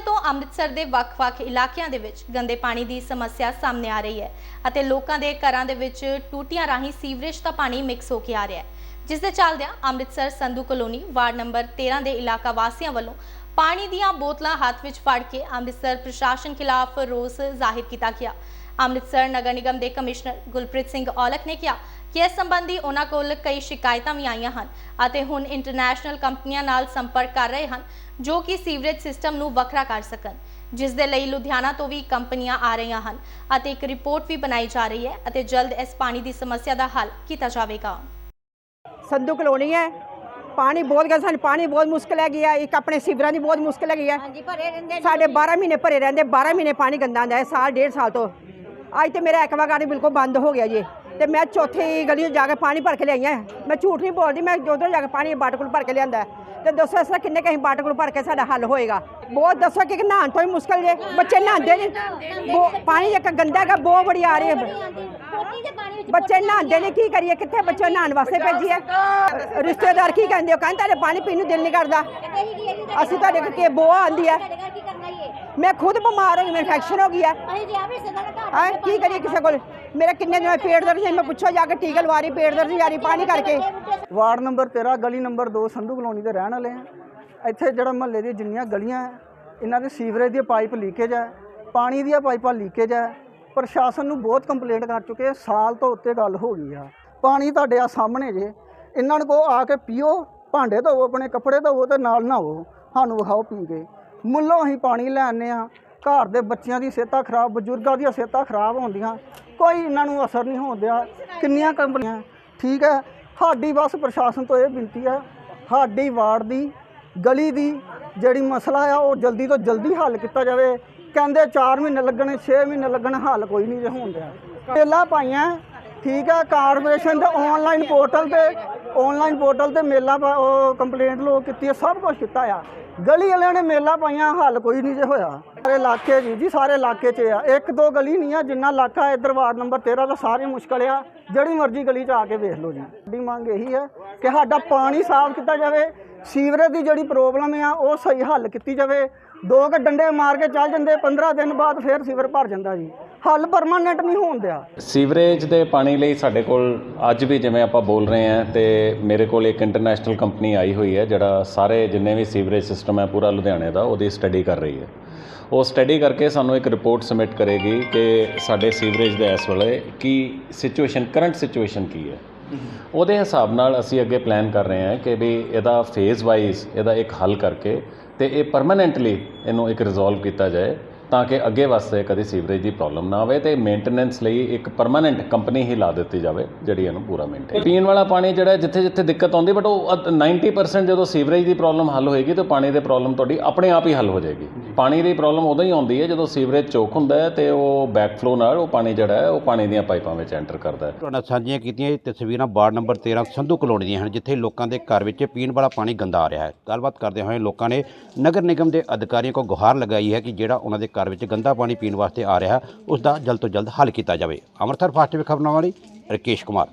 ਸਮੇਂ ਤੋਂ ਅੰਮ੍ਰਿਤਸਰ ਦੇ ਵੱਖ-ਵੱਖ ਇਲਾਕਿਆਂ ਦੇ ਵਿੱਚ ਗੰਦੇ ਪਾਣੀ ਦੀ ਸਮੱਸਿਆ ਸਾਹਮਣੇ ਆ ਰਹੀ ਹੈ ਅਤੇ ਲੋਕਾਂ ਦੇ ਘਰਾਂ ਦੇ ਵਿੱਚ ਟੂਟੀਆਂ ਰਾਹੀਂ ਸੀਵਰੇਜ ਦਾ ਪਾਣੀ ਮਿਕਸ ਹੋ ਕੇ ਆ ਰਿਹਾ ਹੈ। ਜਿਸ ਦੇ ਚੱਲਦਿਆਂ Amritsar Sandhu colony ward number 13 ਦੇ ਇਲਾਕਾ ਵਾਸੀਆਂ ਵੱਲੋਂ ਪਾਣੀ ਦੀਆਂ ਬੋਤਲਾਂ ਹੱਥ ਵਿੱਚ ਫੜ ਕੇ ਅੰਮ੍ਰਿਤਸਰ ਪ੍ਰਸ਼ਾਸਨ ਖਿਲਾਫ ਰੋਸ ਜ਼ਾਹਿਰ ਕੀਤਾ ਗਿਆ। ਅੰਮ੍ਰਿਤਸਰ ਨਗਰ ਨਿਗਮ ਦੇ ਕਮਿਸ਼ਨਰ ਗੁਲਪ੍ਰੀਤ ਸਿੰਘ ਔਲਖ ਨੇ ਕਿਹਾ ਕਿ ਇਸ ਸੰਬੰਧੀ ਉਹਨਾਂ ਕੋਲ ਕਈ ਸ਼ਿਕਾਇਤਾਂ ਵੀ ਆਈਆਂ ਹਨ ਅਤੇ ਹੁਣ ਇੰਟਰਨੈਸ਼ਨਲ ਕੰਪਨੀਆਂ ਨਾਲ ਸੰਪਰਕ ਕਰ ਰਹੇ ਹਨ ਜੋ ਕਿ ਸੀਵਰੇਜ ਸਿਸਟਮ ਨੂੰ ਵੱਖਰਾ ਕਰ ਸਕਣ ਜਿਸ ਦੇ ਲਈ ਲੁਧਿਆਣਾ ਤੋਂ ਵੀ ਕੰਪਨੀਆਂ ਆ ਰਹੀਆਂ ਹਨ ਅਤੇ ਇੱਕ ਰਿਪੋਰਟ ਵੀ ਬਣਾਈ ਜਾ ਰਹੀ ਹੈ ਅਤੇ ਜਲਦ ਇਸ ਪਾਣੀ ਦੀ ਸਮੱਸਿਆ ਦਾ ਹੱਲ ਕੀਤਾ ਜਾਵੇਗਾ। ਸੰਧੂ ਕਲੋਨੀ ਹੈ। ਪਾਣੀ ਬਹੁਤ ਗਿਆ ਸਾਨੂੰ ਪਾਣੀ ਬਹੁਤ ਮੁਸ਼ਕਲ ਹੈਗੀ ਆ। ਇੱਕ ਆਪਣੇ ਸੀਵਰਾਂ ਦੀ ਬਹੁਤ ਮੁਸ਼ਕਲ ਹੈਗੀ ਆ। ਹਾਂਜੀ ਭਰੇ ਰਹਿੰਦੇ ਨੇ। ਸਾਡੇ 12 ਮਹੀਨੇ ਭਰੇ ਰਹਿੰਦੇ 12 ਮਹੀਨੇ ਪਾਣੀ ਗੰਦਾ ਆਉਂਦਾ ਹੈ ਸਾਲ ਡੇਢ ਸਾਲ ਤੋਂ। ਅੱਜ ਤੇ ਮੇਰਾ ਐਕਵਾਗਾਰਡ ਬਿਲਕੁਲ ਬੰਦ ਹੋ ਗਿਆ ਜੀ। ਤੇ ਮੈਂ ਚੌਥੀ ਗਲੀ 'ਚ ਜਾ ਕੇ ਪਾਣੀ ਭਰ ਕੇ ਲਿਆਈ ਹਾਂ ਮੈਂ ਝੂਠ ਨਹੀਂ ਬੋਲਦੀ ਮੈਂ ਉਧਰ ਜਾ ਕੇ ਪਾਣੀ ਬਾਟਕੁਲ ਭਰ ਕੇ ਲਿਆਂਦਾ। ਤੇ ਦੱਸੋ ਇਸ ਤਰ੍ਹਾਂ ਕਿੰਨੇ ਕਹੀਂ ਬਾਟਕੁਲ ਭਰ ਕੇ ਸਾਡਾ ਹੱਲ ਹੋਏਗਾ? ਬਹੁਤ ਦੱਸੋ ਕਿ ਨਹਾਉਣ ਤੋਂ ਹੀ ਮੁਸ਼ਕਲ ਜੇ। ਬੱਚੇ ਨਹਾਉਂਦੇ ਨਹੀਂ। ਪਾਣੀ ਇੱਕ ਗੰਦਾ ਹੈਗਾ ਬਹੁਤ ਬੜੀ ਆ ਰਹੀ ਹੈ। ਬੱਚੇ ਨਹਾਉਂਦੇ ਨੇ ਕੀ ਕਰੀਏ? ਕਿੱਥੇ ਬੱਚੇ ਨਹਾਉਣ ਵਾਸਤੇ ਭੇਜੀਏ ਰਿਸ਼ਤੇਦਾਰ ਕੀ ਕਹਿੰਦੇ? ਹੋ ਕਹਿੰਦੇ ਤੁਹਾਡੇ ਪਾਣੀ ਪੀਣ ਨੂੰ ਦਿਲ ਨਹੀਂ ਕਰਦਾ। ਅਸੀਂ ਤੁਹਾਡੇ ਕੋਲ ਕੀ ਬੋਆ ਆਂਦੀ ਹੈ। ਮੈਂ ਖੁਦ ਬਿਮਾਰ ਹੋ ਗਈ ਮੈਨੂੰ ਇਨਫੈਕਸ਼ਨ ਹੋ ਗਈ ਹਾਂ? ਕੀ ਕਰੀਏ ਕਿਸੇ ਕੋਲ? ਮੇਰਾ ਕਿੰਨੇ ਦਿਨ ਪੇਟ ਦਰਦ ਸੀ ਮੈਂ ਪੁੱਛੋ ਜਾ ਕੇ ਟੀਕਾ ਲਵਾ ਰਹੀ ਪੇਟ ਦਰਦ ਜਾਰੀ ਪਾਣੀ ਕਰਕੇ। ਵਾਰਡ ਨੰਬਰ 13 ਗਲੀ ਨੰਬਰ 2 ਸੰਧੂ ਕਲੋਨੀ ਦੇ ਰਹਿਣ ਵਾਲੇ ਆ। ਇੱਥੇ ਜਿਹੜਾ ਮਹੱਲੇ ਦੀ ਜਿੰਨੀਆਂ ਗਲੀਆਂ ਹੈ ਇਹਨਾਂ ਦੇ ਸੀਵਰੇਜ ਦੀ ਪਾਈਪ ਲੀਕੇਜ ਹੈ ਪਾਣੀ ਦੀਆਂ ਪਾਈਪਾਂ ਲੀਕੇਜ ਹੈ ਪ੍ਰਸ਼ਾਸਨ ਨੂੰ ਬਹੁਤ ਕੰਪਲੇਂਟ ਕਰ ਚੁੱਕੇ ਆ, ਸਾਲ ਤੋਂ ਉੱਤੇ ਗੱਲ ਹੋ ਗਈ ਆ। ਪਾਣੀ ਤੁਹਾਡੇ ਆ ਸਾਹਮਣੇ ਜੇ ਇਹਨਾਂ ਨੂੰ ਕਹੋ ਆ ਕੇ ਪੀਓ ਭਾਂਡੇ ਧੋਵੋ ਆਪਣੇ ਕੱਪੜੇ ਧੋਵੋ ਤੇ ਨਾਲ ਨਹਾਵੋ ਸਾਨੂੰ ਵਿਖਾਓ ਪੀ ਕੇ। ਮੁੱਲੋਂ ਅਸੀਂ ਪਾਣੀ ਲੈ ਆਉਂਦੇ ਆ ਘਰ ਦੇ ਬੱਚਿਆਂ ਦੀ ਸਿਹਤਾਂ ਖਰਾਬ ਬਜ਼ੁਰਗਾਂ ਦੀਆਂ ਸਿਹਤਾਂ ਖਰਾਬ ਹੁੰਦੀਆਂ ਕੋਈ ਇਹਨਾਂ ਨੂੰ ਅਸਰ ਨਹੀਂ ਹੋਣ ਦਿਆ। ਕਿੰਨੀਆਂ ਕੰਪਨੀਆਂ, ਠੀਕ ਹੈ, ਸਾਡੀ ਬਸ ਪ੍ਰਸ਼ਾਸਨ ਤੋਂ ਇਹ ਬੇਨਤੀ ਹੈ, ਸਾਡੀ ਵਾਰਡ ਦੀ, ਗਲੀ ਦੀ ਜਿਹੜੀ ਮਸਲਾ ਆ, ਉਹ ਜਲਦੀ ਤੋਂ ਜਲਦੀ ਹੱਲ ਕੀਤਾ ਜਾਵੇ। ਕਹਿੰਦੇ 4 ਮਹੀਨੇ ਲੱਗਣੇ 6 ਮਹੀਨੇ ਲੱਗਣ, ਹੱਲ ਕੋਈ ਨਹੀਂ ਜੇ ਦਿਆ। ਮੇਲਾ ਪਾਈਆਂ, ਠੀਕ ਹੈ, ਕਾਰਪੋਰੇਸ਼ਨ ਦੇ ਆਨਲਾਈਨ ਪੋਰਟਲ ਤੇ ਆਨਲਾਈਨ ਪੋਰਟਲ ਤੇ ਮੇਲਾ ਪਾ- ਉਹ ਕੰਪਲੇਂਟ ਲੋਕ ਕੀਤੀ ਹੈ, ਸਭ ਕੁਝ ਕੀਤਾ ਆ। ਗਲੀ ਵਾਲਿਆਂ ਨੇ ਮੇਲਾ ਪਾਈਆਂ, ਹੱਲ ਕੋਈ ਨਹੀਂ ਜੇ ਹੋਇਆ। ਸਾਰੇ ਇਲਾਕੇ ਜੀ ਜੀ ਸਾਰੇ ਇਲਾਕੇ 'ਚ ਆ। ਇੱਕ ਦੋ ਗਲੀ ਨਹੀਂ ਆ, ਜਿੰਨਾ ਇਲਾਕਾ ਇੱਧਰ ਵਾਰਡ ਨੰਬਰ 13 ਦਾ ਸਾਰੀ ਮੁਸ਼ਕਲ ਆ। ਜਿਹੜੀ ਮਰਜ਼ੀ ਗਲੀ 'ਚ ਆ ਕੇ ਵੇਖ ਲਓ ਜੀ। ਸਾਡੀ ਮੰਗ ਇਹੀ ਹੈ ਕਿ ਸਾਡਾ ਪਾਣੀ ਸਾਫ਼ ਕੀਤਾ ਜਾਵੇ, ਸੀਵਰੇਜ ਦੀ ਜਿਹੜੀ ਪ੍ਰੋਬਲਮ ਆ, ਉਹ ਸਹੀ ਹੱਲ ਕੀਤੀ ਜਾਵੇ। ਦੋ ਕੁ ਡੰਡੇ ਮਾਰ ਕੇ ਚੱਲ ਜਾਂਦੇ 15 ਦਿਨ ਬਾਅਦ ਫਿਰ ਸੀਵਰ ਭਰ ਜਾਂਦਾ ਜੀ। ਹੱਲ ਪਰਮਾਨੈਂਟ ਨਹੀਂ ਹੋਣ ਦਿਆ। ਸੀਵਰੇਜ ਦੇ ਪਾਣੀ ਲਈ ਸਾਡੇ ਕੋਲ ਅੱਜ ਵੀ ਜਿਵੇਂ ਆਪਾਂ ਬੋਲ ਰਹੇ ਹਾਂ ਤੇ ਮੇਰੇ ਕੋਲ ਇੱਕ ਇੰਟਰਨੈਸ਼ਨਲ ਕੰਪਨੀ ਆਈ ਹੋਈ ਹੈ, ਜਿਹੜਾ ਸਾਰੇ ਜਿੰਨੇ ਵੀ ਸੀਵਰੇਜ ਸਿਸਟਮ ਹੈ ਪੂਰਾ ਲੁਧਿਆਣੇ ਦਾ, ਉਹਦੀ ਸਟੱਡੀ ਕਰ ਰਹੀ ਹੈ। ਉਹ ਸਟੱਡੀ ਕਰਕੇ ਸਾਨੂੰ ਇੱਕ ਰਿਪੋਰਟ ਸਬਮਿਟ ਕਰੇਗੀ ਕਿ ਸਾਡੇ ਸੀਵਰੇਜ ਦੇ ਇਸ ਵੇਲੇ ਕੀ ਸਿਚੁਏਸ਼ਨ ਕਰੰਟ ਸਿਚੁਏਸ਼ਨ ਕੀ ਹੈ। ਉਹਦੇ ਹਿਸਾਬ ਨਾਲ ਅਸੀਂ ਅੱਗੇ ਪਲਾਨ ਕਰ ਰਹੇ ਹਾਂ ਕਿ ਵੀ ਇਹਦਾ ਫੇਜ਼ ਵਾਈਜ਼ ਇਹਦਾ ਇੱਕ ਹੱਲ ਕਰਕੇ ਤੇ ਇਹ ਪਰਮਨੈਂਟਲੀ ਇਹਨੂੰ ਇੱਕ ਰਿਜ਼ੋਲਵ ਕੀਤਾ ਜਾਏ। ਤਾਂ ਕਿ ਅੱਗੇ ਵਾਸਤੇ ਕਦੀ ਸੀਵਰੇਜ ਦੀ ਪ੍ਰੋਬਲਮ ਨਾ ਆਵੇ ਤੇ ਮੇਨਟੇਨੈਂਸ ਲਈ ਇੱਕ ਪਰਮਨੈਂਟ ਕੰਪਨੀ ਹੀ ਲਾ ਦਿੱਤੀ ਜਾਵੇ ਜਿਹੜੀ ਇਹਨੂੰ ਪੂਰਾ ਮੇਨਟੇਨ ਪੀਣ ਵਾਲਾ ਪਾਣੀ ਜਿਹੜਾ ਜਿੱਥੇ ਜਿੱਥੇ ਦਿੱਕਤ ਆਉਂਦੀ ਬਟ ਉਹ ਅੱਧ- 90% ਜਦੋਂ ਸੀਵਰੇਜ ਦੀ ਪ੍ਰੋਬਲਮ ਹੱਲ ਹੋਏਗੀ ਤਾਂ ਪਾਣੀ ਦੀ ਪ੍ਰੋਬਲਮ ਤੁਹਾਡੀ ਆਪਣੇ ਆਪ ਹੀ ਹੱਲ ਹੋ ਜਾਏਗੀ। ਪਾਣੀ ਦੀ ਪ੍ਰੋਬਲਮ ਉਦੋਂ ਹੀ ਆਉਂਦੀ ਹੈ ਜਦੋਂ ਸੀਵਰੇਜ ਚੋਕ ਹੁੰਦਾ ਹੈ ਤੇ ਉਹ ਬੈਕਫਲੋ ਨਾਲ ਉਹ ਪਾਣੀ ਜਿਹੜਾ ਹੈ ਉਹ ਪਾਣੀ ਦੀਆਂ ਪਾਈਪਾਂ ਵਿੱਚ ਐਂਟਰ ਕਰਦਾ ਹੈ। ਤੁਹਾਡੇ ਸਾਂਝੀਆਂ ਕੀਤੀਆਂ ਇਹ ਤਸਵੀਰਾਂ ਵਾਰਡ ਨੰਬਰ 13 ਸੰਧੂ ਕਲੋਨੀ ਦੀਆਂ ਹਨ ਜਿੱਥੇ ਲੋਕਾਂ ਦੇ ਘਰ ਵਿੱਚ ਪੀਣ ਵਾਲਾ ਪਾਣੀ ਗੰਦਾ ਆ ਰਿਹਾ ਹੈ। ਗੱਲਬਾਤ ਕਰਦੇ ਹੋਏ ਲੋਕਾਂ ਨੇ ਨਗਰ ਨਿਗਮ ਦੇ ਅਧਿਕਾਰੀਆਂ ਕੋਲ ਗੁਹਾਰ ਲਗਾਈ ਹੈ ਕਿ ਜਿਹੜਾ ਉਹਨਾਂ ਦੇ ਘਰ ਵਿੱਚ ਗੰਦਾ ਪਾਣੀ ਪੀਣ ਵਾਸਤੇ ਆ ਰਿਹਾ ਉਸ ਦਾ ਜਲਦ ਤੋਂ ਜਲਦ ਹੱਲ ਕੀਤਾ ਜਾਵੇ। ਅੰਮ੍ਰਿਤਸਰ ਫਾਸਟ ਵੇ ਖਬਰਨਾਮਾ ਲਈ ਰਕੇਸ਼ ਕੁਮਾਰ।